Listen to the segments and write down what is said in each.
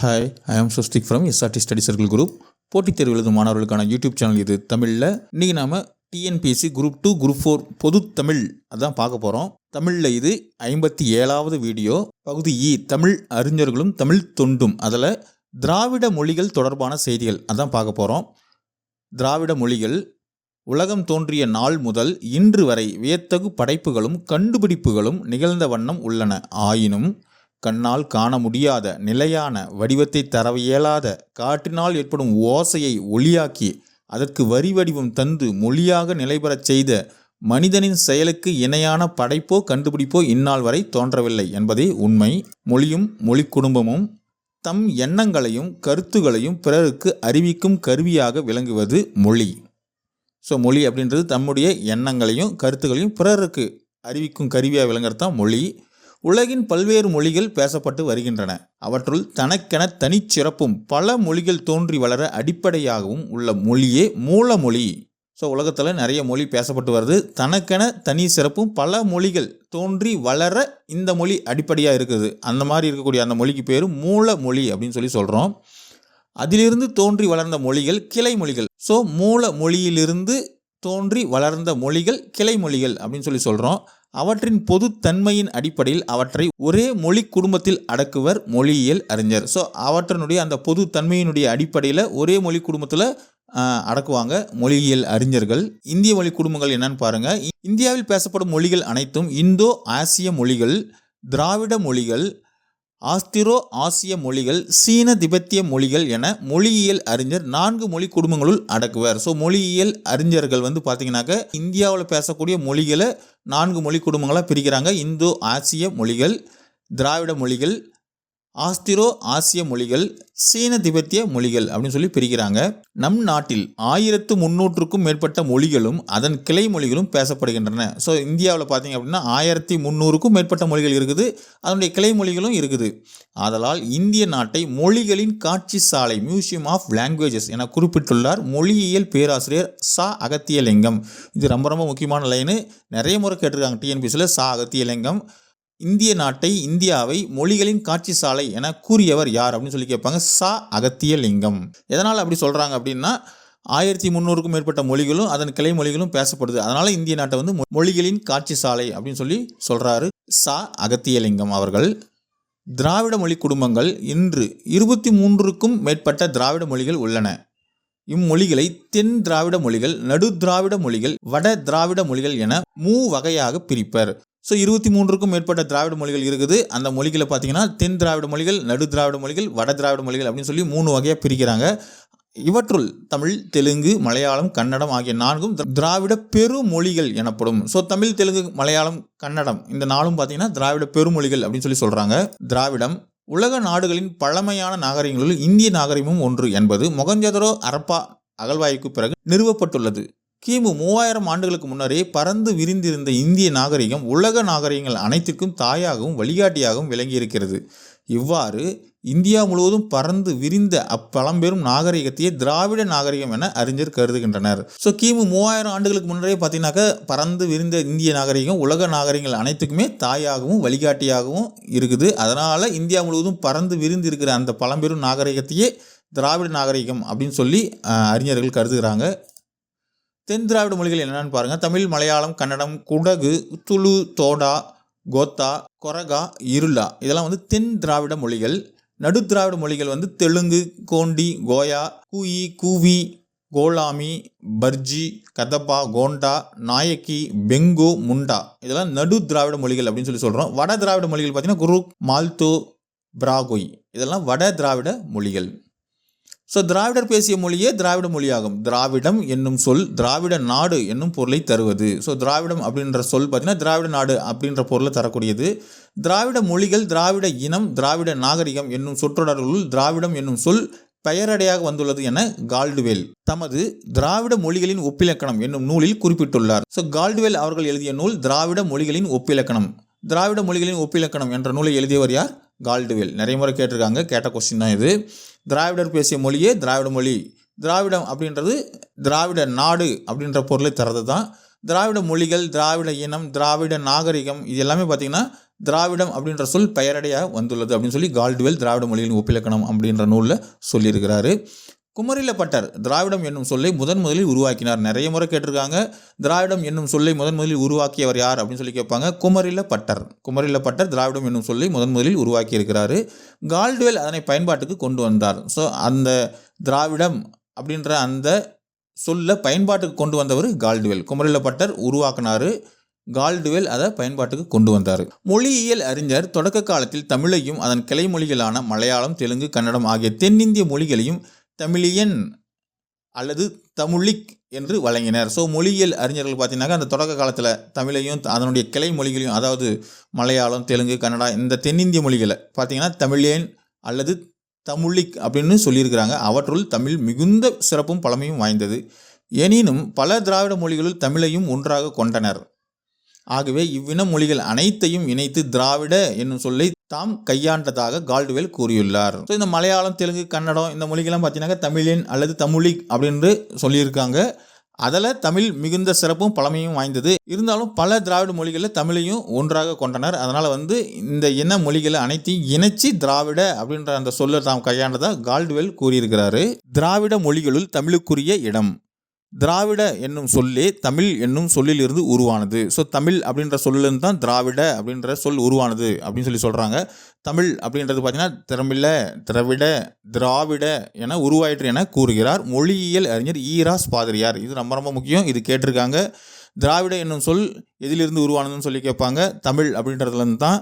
Hi I am Susthik from SRT study circle group போட்டித் தேர்வு எழுதும் மாணவர்களுக்கான யூடியூப் சேனல் இது. தமிழில் இன்றைக்கி நாம் TNPSC group two group four பொது தமிழ் அதான் பார்க்க போகிறோம் தமிழில் இது ஐம்பத்தி ஏழாவது வீடியோ பகுதி இ தமிழ் அறிஞர்களும் தமிழ் தொண்டும். அதில் திராவிட மொழிகள் தொடர்பான செய்திகள் அதான் பார்க்க போகிறோம் திராவிட மொழிகள் உலகம் தோன்றிய நாள் முதல் இன்று வரை வியத்தகு படைப்புகளும் கண்டுபிடிப்புகளும் நிகழ்ந்த வண்ணம் உள்ளன. ஆயினும் கண்ணால் காண முடியாத நிலையான வடிவத்தை தர இயலாத காற்றினால் ஏற்படும் ஓசையை ஒளியாக்கி அதற்கு வரி வடிவம் தந்து மொழியாக நிலைபெறச் செய்த மனிதனின் செயலுக்கு இணையான படைப்போ கண்டுபிடிப்போ இந்நாள் வரை தோன்றவில்லை என்பதே உண்மை. மொழியும் மொழி குடும்பமும் தம் எண்ணங்களையும் கருத்துகளையும் பிறருக்கு அறிவிக்கும் கருவியாக விளங்குவது மொழி. ஸோ மொழி அப்படின்றது தம்முடைய எண்ணங்களையும் கருத்துகளையும் பிறருக்கு அறிவிக்கும் கருவியாக விளங்குறது தான் மொழி. உலகின் பல்வேறு மொழிகள் பேசப்பட்டு வருகின்றன. அவற்றுள் தனக்கென தனிச்சிறப்பும் பல மொழிகள் தோன்றி வளர அடிப்படையாகவும் உள்ள மொழியே மூலமொழி. ஸோ உலகத்தில் நிறைய மொழி பேசப்பட்டு வருது. தனக்கென தனி சிறப்பும் பல மொழிகள் தோன்றி வளர இந்த மொழி அடிப்படையாக இருக்குது. அந்த மாதிரி இருக்கக்கூடிய அந்த மொழிக்கு பேர் மூல மொழி அப்படின்னு சொல்லி சொல்கிறோம் அதிலிருந்து தோன்றி வளர்ந்த மொழிகள் கிளை மொழிகள். ஸோ மூல மொழியிலிருந்து தோன்றி வளர்ந்த மொழிகள் கிளை மொழிகள் அப்படின்னு சொல்லி சொல்கிறோம் அவற்றின் பொதுத்தன்மையின் அடிப்படையில் அவற்றை ஒரே மொழி குடும்பத்தில் அடக்குவர் மொழியியல் அறிஞர். ஸோ அவற்றினுடைய அந்த பொதுத்தன்மையினுடைய அடிப்படையில் ஒரே மொழி குடும்பத்தில் அடக்குவாங்க மொழியியல் அறிஞர்கள். இந்திய மொழி குடும்பங்கள் என்னன்னு பாருங்கள் இந்தியாவில் பேசப்படும் மொழிகள் அனைத்தும் இந்தோ ஆசிய மொழிகள் திராவிட மொழிகள் ஆஸ்திரோ ஆசிய மொழிகள் சீன திபெத்திய மொழிகள் என மொழியியல் அறிஞர் நான்கு மொழி குடும்பங்களுள் அடக்குவர். ஸோ மொழியியல் அறிஞர்கள் வந்து பார்த்தீங்கன்னாக்க இந்தியாவில் பேசக்கூடிய மொழிகளை நான்கு மொழி குடும்பங்களாக பிரிக்கிறாங்க. இந்தோ ஆசிய மொழிகள் திராவிட மொழிகள் ஆஸ்திரோ ஆசிய மொழிகள் சீன திபெத்திய மொழிகள் அப்படின்னு சொல்லி பிரிக்கிறாங்க. நம் நாட்டில் ஆயிரத்து முந்நூற்றுக்கும் மேற்பட்ட மொழிகளும் அதன் கிளை மொழிகளும் பேசப்படுகின்றன. ஸோ இந்தியாவில் பார்த்தீங்க அப்படின்னா ஆயிரத்தி முந்நூறுக்கும் மேற்பட்ட மொழிகள் இருக்குது. அதனுடைய கிளை மொழிகளும் இருக்குது. ஆதலால் இந்திய நாட்டை மொழிகளின் காட்சி சாலை மியூசியம் ஆஃப் லாங்குவேஜஸ் என குறிப்பிட்டுள்ளார் மொழியியல் பேராசிரியர் சா அகத்தியலிங்கம். இது ரொம்ப ரொம்ப முக்கியமான லைனு நிறைய முறை கேட்டிருக்காங்க டிஎன்பிசியில் சா அகத்தியலிங்கம். இந்திய நாட்டை இந்தியாவை மொழிகளின் காட்சி சாலை என கூறியவர் யார் அப்படின்னு சொல்லி கேட்பாங்க. சா அகத்தியலிங்கம். எதனால் அப்படி சொல்கிறாங்க அப்படின்னா ஆயிரத்தி முந்நூறுக்கும் மேற்பட்ட மொழிகளும் அதன் கிளை மொழிகளும் பேசப்படுது. அதனால் இந்திய நாட்டை வந்து மொழிகளின் காட்சி சாலை அப்படின்னு சொல்லி சொல்கிறாரு சா அகத்தியலிங்கம் அவர்கள். திராவிட மொழி குடும்பங்கள் இன்று இருபத்தி மூன்றுக்கும் மேற்பட்ட திராவிட மொழிகள் உள்ளன. இம்மொழிகளை தென் திராவிட மொழிகள் நடு திராவிட மொழிகள் வட திராவிட மொழிகள் என மூ வகையாக பிரிப்பர். ஸோ இருபத்தி மூன்றுக்கும் மேற்பட்ட திராவிட மொழிகள் இருக்குது. அந்த மொழிகளை பார்த்தீங்கன்னா தென் திராவிட மொழிகள் நடு திராவிட மொழிகள் வட திராவிட மொழிகள் அப்படின்னு சொல்லி மூணு வகையாக பிரிக்கிறாங்க. இவற்றுள் தமிழ் தெலுங்கு மலையாளம் கன்னடம் ஆகிய நான்கும் திராவிட பெருமொழிகள் எனப்படும். ஸோ தமிழ் தெலுங்கு மலையாளம் கன்னடம் இந்த நாளும் பார்த்தீங்கன்னா திராவிட பெருமொழிகள் அப்படின்னு சொல்லி சொல்கிறாங்க திராவிடம் உலக நாடுகளின் பழமையான நாகரிகங்களில் இந்திய நாகரிகமும் ஒன்று என்பது மொகஞ்சதரோ அரப்பா அகழ்வாய்க்கு பிறகு நிறுவப்பட்டுள்ளது. கிமு மூவாயிரம் ஆண்டுகளுக்கு முன்னரே பறந்து விரிந்திருந்த இந்திய நாகரிகம் உலக நாகரிகங்கள் அனைத்துக்கும் தாயாகவும் வழிகாட்டியாகவும் விளங்கியிருக்கிறது. இவ்வாறு இந்தியா முழுவதும் பறந்து விரிந்த அப்பழம்பெரும் நாகரிகத்தையே திராவிட நாகரிகம் என அறிஞர் கருதுகின்றனர். ஸோ கிமு மூவாயிரம் ஆண்டுகளுக்கு முன்னரே பார்த்தீங்கன்னாக்க பறந்து விரிந்த இந்திய நாகரிகம் உலக நாகரிகங்கள் அனைத்துக்குமே தாயாகவும் வழிகாட்டியாகவும் இருக்குது. அதனால் இந்தியா முழுவதும் பறந்து விரிந்து இருக்கிற அந்த பழம்பெரும் நாகரிகத்தையே திராவிட நாகரிகம் அப்படின்னு சொல்லி அறிஞர்கள் கருதுகிறாங்க. தென் திராவிட மொழிகள் என்னென்னு பாருங்கள் தமிழ் மலையாளம் கன்னடம் குடகு துளு தோடா கோத்தா கொரகா இருளா. இதெல்லாம் வந்து தென் திராவிட மொழிகள். நடு திராவிட மொழிகள் வந்து தெலுங்கு கோண்டி கோயா கூயி கூவி கோலாமி பர்ஜி கதப்பா கோண்டா நாயக்கி பெங்கு முண்டா. இதெல்லாம் நடு திராவிட மொழிகள் அப்படின்னு சொல்லி சொல்கிறோம் வட திராவிட மொழிகள் பார்த்தீங்கன்னா குரு மால்தோ பிராகோய். இதெல்லாம் வட திராவிட மொழிகள். ஸோ திராவிடர் பேசிய மொழியே திராவிட மொழியாகும். திராவிடம் என்னும் சொல் திராவிட நாடு என்னும் பொருளை தருவது. ஸோ திராவிடம் அப்படின்ற சொல் பார்த்திங்கன்னா திராவிட நாடு அப்படின்ற பொருளை தரக்கூடியது. திராவிட மொழிகள் திராவிட இனம் திராவிட நாகரிகம் என்னும் சொற்றொடர்களுள் திராவிடம் என்னும் சொல் பெயரடையாக வந்துள்ளது என கால்டுவேல் தமது திராவிட மொழிகளின் ஒப்பிலக்கணம் என்னும் நூலில் குறிப்பிட்டுள்ளார். ஸோ கால்டுவேல் அவர்கள் எழுதிய நூல் திராவிட மொழிகளின் ஒப்பிலக்கணம். திராவிட மொழிகளின் ஒப்பிலக்கணம் என்ற நூலை எழுதியவர் யார்? கால்டுவேல் நிறைய முறை கேட்டிருக்காங்க. கேட்ட கொஸ்டின் தான் இது. திராவிடர் பேசிய மொழியே திராவிட மொழி. திராவிடம் அப்படின்றது திராவிட நாடு அப்படின்ற பொருளை தரது தான். திராவிட மொழிகள் திராவிட இனம் திராவிட நாகரிகம் இது எல்லாமே பார்த்திங்கன்னா திராவிடம் அப்படின்ற சொல் பெயரடையாக வந்துள்ளது அப்படின்னு சொல்லி கால்டுவெல் திராவிட மொழியின் ஒப்பிலக்கணம் அப்படின்ற நூலில் சொல்லியிருக்கிறாரு. குமரில பட்டர். திராவிடம் என்னும் சொல்லை முதன் முதலில் உருவாக்கினார். நிறைய முறை கேட்டிருக்காங்க. திராவிடம் என்னும் சொல்லை முதன் முதலில் உருவாக்கியவர் யார் அப்படின்னு சொல்லி கேட்பாங்க. குமரில பட்டர். குமரில பட்டர் திராவிடம் என்னும் சொல்லை முதன் முதலில் உருவாக்கி இருக்கிறாரு கால்டுவெல் அதனை பயன்பாட்டுக்கு கொண்டு வந்தார். ஸோ அந்த திராவிடம் அப்படின்ற அந்த சொல்ல பயன்பாட்டுக்கு கொண்டு வந்தவர் கால்டுவெல். குமரில பட்டர் கால்டுவெல் அதை பயன்பாட்டுக்கு கொண்டு வந்தார். மொழியியல் அறிஞர் தொடக்க காலத்தில் தமிழையும் அதன் கிளை மொழிகளான மலையாளம் தெலுங்கு கன்னடம் ஆகிய தென்னிந்திய மொழிகளையும் தமிழியன் அல்லது தமிழிக் என்று வழங்கினர். ஸோ மொழியியல் அறிஞர்கள் பார்த்தீங்கன்னாக்கா அந்த தொடக்க காலத்தில் தமிழையும் அதனுடைய கிளை மொழிகளையும் அதாவது மலையாளம் தெலுங்கு கன்னடா இந்த தென்னிந்திய மொழிகளை பார்த்தீங்கன்னா தமிழியன் அல்லது தமிழிக் அப்படின்னு சொல்லியிருக்கிறாங்க. அவற்றுள் தமிழ் மிகுந்த சிறப்பும் பழமையும் வாய்ந்தது. எனினும் பல திராவிட மொழிகளில் தமிழையும் ஒன்றாக கொண்டனர். ஆகவே இவ்வின மொழிகள் அனைத்தையும் இணைத்து திராவிட என்னும் சொல்லை தாம் கையாண்டதாக கால்டுவேல் கூறியுள்ளார். ஸோ இந்த மலையாளம் தெலுங்கு கன்னடம் இந்த மொழிகள்லாம் பார்த்தீங்கன்னா தமிழின் அல்லது தமிழிக் அப்படின்னு சொல்லியிருக்காங்க. அதில் தமிழ் மிகுந்த சிறப்பும் பழமையும் வாய்ந்தது. இருந்தாலும் பல திராவிட மொழிகளில் தமிழையும் ஒன்றாக கொண்டனர். அதனால் வந்து இந்த இன மொழிகளை அனைத்தையும் இணைச்சி திராவிட அப்படின்ற அந்த சொல்லை தாம் கையாண்டதாக கால்டுவெல் கூறியிருக்கிறாரு. திராவிட மொழிகளுள் தமிழுக்குரிய இடம். திராவிட என்னும் சொல்லே தமிழ் என்னும் சொல்லிலிருந்து உருவானது. ஸோ தமிழ் அப்படின்ற சொல்லிலிருந்து தான் திராவிட அப்படின்ற சொல் உருவானது அப்படின்னு சொல்லி சொல்கிறாங்க தமிழ் அப்படின்றது பார்த்தீங்கன்னா திறமில்ல திராவிட திராவிட என உருவாயிற்று என கூறுகிறார். மொழியியல் அறிஞர் ஈராஸ் பாதிரியார். இது ரொம்ப ரொம்ப முக்கியம். இது கேட்டிருக்காங்க. திராவிட என்னும் சொல் எதிலிருந்து உருவானதுன்னு சொல்லி கேட்பாங்க. தமிழ் அப்படின்றதுலேருந்து தான்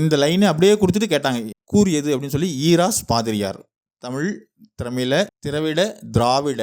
இந்த லைனை அப்படியே கொடுத்துட்டு கேட்டாங்க. கூறியது அப்படின்னு சொல்லி ஈராஸ் பாதிரியார். தமிழ் திறமையில திராவிட திராவிட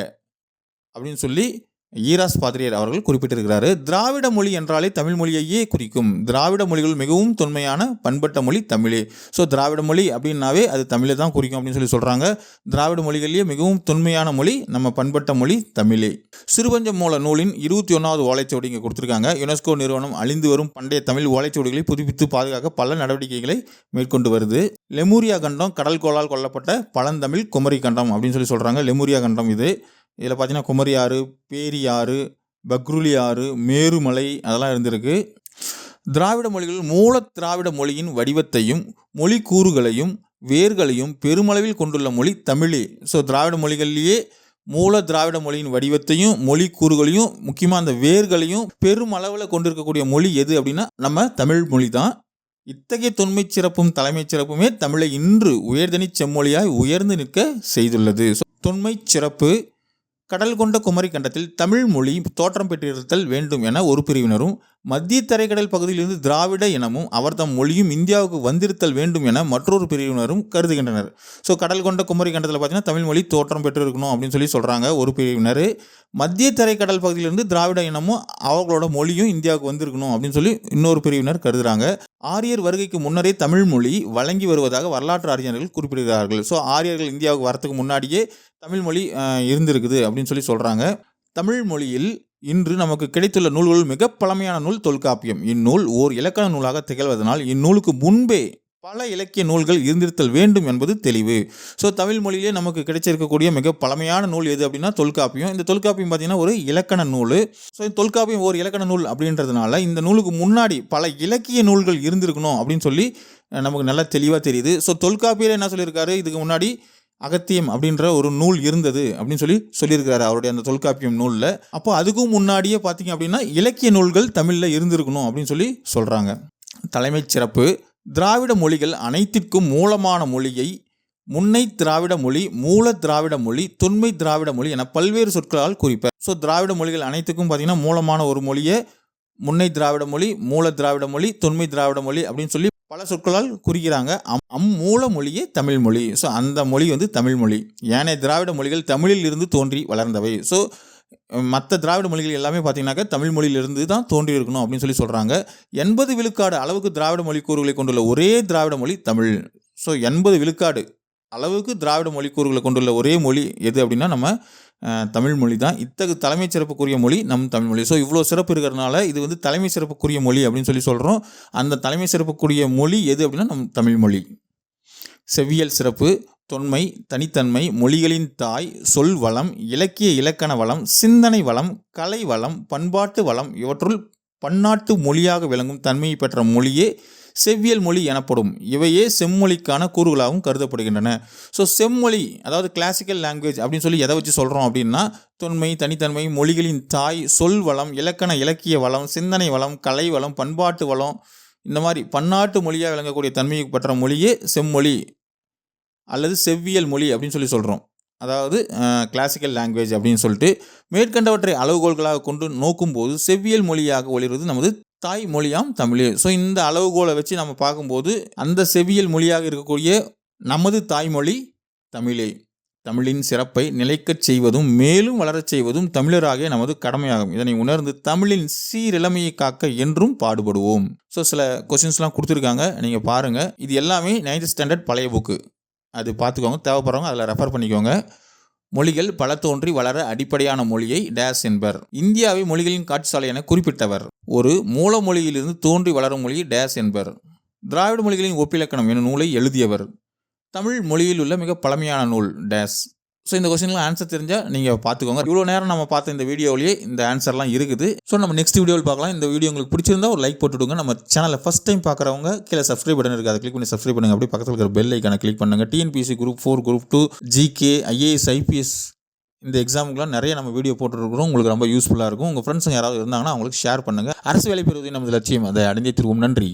அப்படின்னு சொல்லி ஈராஸ் பாதிரியார் அவர்கள் குறிப்பிட்டிருக்கிறாரு. திராவிட மொழி என்றாலே தமிழ் மொழியையே குறிக்கும். திராவிட மொழிகள் மிகவும் தொன்மையான பண்பட்ட மொழி தமிழே. ஸோ திராவிட மொழி அப்படின்னாவே அது தமிழை தான் குறிக்கும் அப்படின்னு சொல்லி சொல்கிறாங்க திராவிட மொழிகளிலேயே மிகவும் தொன்மையான மொழி நம்ம பண்பட்ட மொழி தமிழே. சிறுபஞ்ச மூல நூலின் இருபத்தி ஒன்றாவது ஓலைச்சுவடி இங்கே கொடுத்துருக்காங்க. யுனெஸ்கோ நிறுவனம் அழிந்து வரும் பண்டைய தமிழ் ஓலைச்சுவடிகளை புதுப்பித்து பாதுகாக்க பல நடவடிக்கைகளை மேற்கொண்டு வருது. லெமூரியா கண்டம் கடல் கோளால் கொல்லப்பட்ட பழந்தமிழ் குமரி கண்டம் அப்படின்னு சொல்லி சொல்கிறாங்க லெமூரியா கண்டம் இது. இதில் பார்த்தீங்கன்னா குமரி ஆறு பேரியாறு பக்ருலி ஆறு மேருமலை அதெல்லாம் இருந்திருக்கு. திராவிட மொழிகள் மூல திராவிட மொழியின் வடிவத்தையும் மொழி கூறுகளையும் வேர்களையும் பெருமளவில் கொண்டுள்ள மொழி தமிழே. ஸோ திராவிட மொழிகள்லேயே மூல திராவிட மொழியின் வடிவத்தையும் மொழி கூறுகளையும் முக்கியமாக அந்த வேர்களையும் பெருமளவில் கொண்டிருக்கக்கூடிய மொழி எது அப்படின்னா நம்ம தமிழ் மொழி தான். இத்தகைய தொன்மைச் சிறப்பும் தலைமைச் சிறப்புமே தமிழை இன்று உயர்தனிச் செம்மொழியாய் உயர்ந்து நிற்க செய்துள்ளது. ஸோ தொன்மைச் சிறப்பு கடல் கொண்ட குமரி கண்டத்தில் தமிழ் மொழி தோற்றம் பெற்றிருத்தல் வேண்டும் என ஒரு பிரிவினரும் மத்திய தரைக்கடல் பகுதியிலிருந்து திராவிட இனமும் அவர் தம் மொழியும் இந்தியாவுக்கு வந்திருத்தல் வேண்டும் என மற்றொரு பிரிவினரும் கருதுகின்றனர். ஸோ கடல் கொண்ட குமரி கண்டத்தில் பார்த்தீங்கன்னா தமிழ் மொழி தோற்றம் பெற்றிருக்கணும் அப்படின்னு சொல்லி சொல்கிறாங்க ஒரு பிரிவினர். மத்திய தரைக்கடல் பகுதியிலிருந்து திராவிட இனமும் அவர்களோட மொழியும் இந்தியாவுக்கு வந்திருக்கணும் அப்படின்னு சொல்லி இன்னொரு பிரிவினர் கருதுறாங்க. ஆரியர் வருகைக்கு முன்னரே தமிழ் மொழி வழங்கி வருவதாக வரலாற்று அறிஞர்கள் குறிப்பிடுகிறார்கள். ஸோ ஆரியர்கள் இந்தியாவுக்கு வரத்துக்கு முன்னாடியே தமிழ் மொழி இருந்திருக்குது அப்படின்னு சொல்லி சொல்கிறாங்க தமிழ் மொழியில் இன்று நமக்கு கிடைத்துள்ள நூல்களுள் மிக பழமையான நூல் தொல்காப்பியம். இந்நூல் ஓர் இலக்கண நூலாக திகழ்வதனால் இந்நூலுக்கு முன்பே பல இலக்கிய நூல்கள் இருந்திருத்தல் வேண்டும் என்பது தெளிவு. ஸோ தமிழ் மொழியிலே நமக்கு கிடைச்சிருக்கக்கூடிய மிக பழமையான நூல் எது அப்படின்னா தொல்காப்பியம். இந்த தொல்காப்பியம் பார்த்தீங்கன்னா ஒரு இலக்கண நூல். ஸோ இந்த தொல்காப்பியம் ஒரு இலக்கண நூல் அப்படின்றதுனால இந்த நூலுக்கு முன்னாடி பல இலக்கிய நூல்கள் இருந்திருக்கணும் அப்படின்னு சொல்லி நமக்கு நல்லா தெளிவாக தெரியுது. ஸோ தொல்காப்பியர் என்ன சொல்லியிருக்காரு? இதுக்கு முன்னாடி அகத்தியம் அப்படின்ற ஒரு நூல் இருந்தது அப்படின்னு சொல்லி சொல்லியிருக்கிறாரு அவருடைய அந்த தொல்காப்பியம் நூலில். அப்போ அதுக்கும் முன்னாடியே பார்த்தீங்க அப்படின்னா இலக்கிய நூல்கள் தமிழில் இருந்திருக்கணும் அப்படின்னு சொல்லி சொல்கிறாங்க தலைமைச் சிறப்பு திராவிட மொழிகள் அனைத்திற்கும் மூலமான மொழியை முன்னை திராவிட மொழி மூல திராவிட மொழி தொன்மை திராவிட மொழி என பல்வேறு சொற்களால் குறிப்பார். ஸோ திராவிட மொழிகள் அனைத்துக்கும் பார்த்தீங்கன்னா மூலமான ஒரு மொழியை முன்னை திராவிட மொழி மூல திராவிட மொழி தொன்மை திராவிட மொழி அப்படின்னு சொல்லி பல சொற்களால் குறிக்கிறாங்க. அம் அம் மூல மொழியே தமிழ் மொழி. ஸோ அந்த மொழி வந்து தமிழ் மொழி. ஏனைய திராவிட மொழிகள் தமிழில் இருந்து தோன்றி வளர்ந்தவை. ஸோ மற்ற திராவிட மொழிகள் எல்லாமே பார்த்தீங்கன்னாக்கா தமிழ் மொழியிலிருந்து தான் தோன்றி இருக்கணும் அப்படின்னு சொல்லி சொல்கிறாங்க எண்பது விழுக்காடு அளவுக்கு திராவிட மொழி கூறுகளை கொண்டுள்ள ஒரே திராவிட மொழி தமிழ். ஸோ எண்பது விழுக்காடு அளவுக்கு திராவிட மொழி கூறுகளை கொண்டுள்ள ஒரே மொழி எது அப்படின்னா நம்ம தமிழ் மொழி தான். இத்தகு தலைமை சிறப்புக்குரிய மொழி நம் தமிழ் மொழி. ஸோ இவ்வளோ சிறப்பு இருக்கிறதுனால இது வந்து தலைமை சிறப்புக்குரிய மொழி அப்படின்னு சொல்லி சொல்கிறோம் அந்த தலைமை சிறப்புக்குரிய மொழி எது அப்படின்னா நம் தமிழ் மொழி. செவ்வியல் சிறப்பு தொன்மை தனித்தன்மை மொழிகளின் தாய் சொல் வளம் இலக்கிய இலக்கண வளம் சிந்தனை வளம் கலை வளம் பண்பாட்டு வளம் இவற்றுள் பன்னாட்டு மொழியாக விளங்கும் தன்மையை பெற்ற மொழியே செவ்வியல் மொழி எனப்படும். இவையே செம்மொழிக்கான கூறுகளாகவும் கருதப்படுகின்றன. ஸோ செம்மொழி அதாவது கிளாசிக்கல் லாங்குவேஜ் அப்படின்னு சொல்லி எதை வச்சு சொல்கிறோம் அப்படின்னா தொன்மை தனித்தன்மை மொழிகளின் தாய் சொல் வளம் இலக்கண இலக்கிய வளம் சிந்தனை வளம் கலை வளம் பண்பாட்டு வளம் இந்த மாதிரி பன்னாட்டு மொழியாக விளங்கக்கூடிய தன்மையை பெற்ற மொழியே செம்மொழி அல்லது செவ்வியல் மொழி அப்படின்னு சொல்லி சொல்கிறோம் அதாவது கிளாசிக்கல் லாங்குவேஜ் அப்படின்னு சொல்லிட்டு மேற்கண்டவற்றை அளவுகோல்களாக கொண்டு நோக்கும்போது செவ்வியல் மொழியாக ஒளிர்வது நமது தாய் மொழியாம் தமிழே. ஸோ இந்த அளவுகோலை வச்சு நம்ம பார்க்கும்போது அந்த செவியல் மொழியாக இருக்கக்கூடிய நமது தாய்மொழி தமிழே. தமிழின் சிறப்பை நிலைக்கச் செய்வதும் மேலும் வளரச் செய்வதும் தமிழராகிய நமது கடமையாகும். இதனை உணர்ந்து தமிழின் சீரிழமையை காக்க என்றும் பாடுபடுவோம். ஸோ சில கொஷின்ஸ்லாம் கொடுத்துருக்காங்க. நீங்கள் பாருங்கள் இது எல்லாமே நைன்த் ஸ்டாண்டர்ட் பழைய புக்கு அது பார்த்துக்கோங்க. தேவைப்படுறவங்க அதில் ரெஃபர் பண்ணிக்கோங்க. மொழிகள் பல தோன்றி வளர அடிப்படையான மொழியை டேஸ் என்பர். இந்தியாவை மொழிகளின் காட்சிசாலை என குறிப்பிட்டவர். ஒரு மூல மொழியிலிருந்து தோன்றி வளரும் மொழி டேஸ் என்பர். திராவிட மொழிகளின் ஒப்பிலக்கணம் எனும் நூலை எழுதியவர். தமிழ் மொழியில் உள்ள மிக பழமையான நூல் டேஸ். ஸோ இந்த கொஸ்டின்லாம் ஆன்சர் தெரிஞ்சால் நீங்கள் பார்த்துக்கோங்க. இவ்வளோ நேரம் நம்ம பார்த்த இந்த வீடியோவிலேயே இந்த ஆன்சர்லாம் இருக்குது. ஸோ நம்ம நெக்ஸ்ட் வீடியோவில் பார்க்கலாம். இந்த வீடியோ உங்களுக்கு பிடிச்சிருந்தா ஒரு லைக் போட்டுவிடுங்க நம்ம சேனலை ஃபஸ்ட் டைம் பார்க்குறவங்க கீழே சப்ஸ்கிரைப் பட்டன் இருக்குது அதை கிளிக் பண்ணி சப்ஸ்கிரைப் பண்ணுங்க. அப்படியே பக்கத்தில் இருக்கிற பெல் ஐக்கான கிளிக் பண்ணுங்கள் TNPSC group four group two GK IAS IPS இந்த எக்ஸாமுக்குலாம் நிறைய நம்ம வீடியோ போட்டுருக்கிறோம். உங்களுக்கு ரொம்ப யூஸ்ஃபுல்லாக இருக்கும். உங்கள் ஃப்ரெண்ட்ஸுங்க யாராவது இருந்தாங்கன்னா அவங்களுக்கு ஷேர் பண்ணுங்கள் அரசு வேலை பெறுவதையும் நமது லட்சியம். அதை அடைந்தே திருவோம். நன்றி.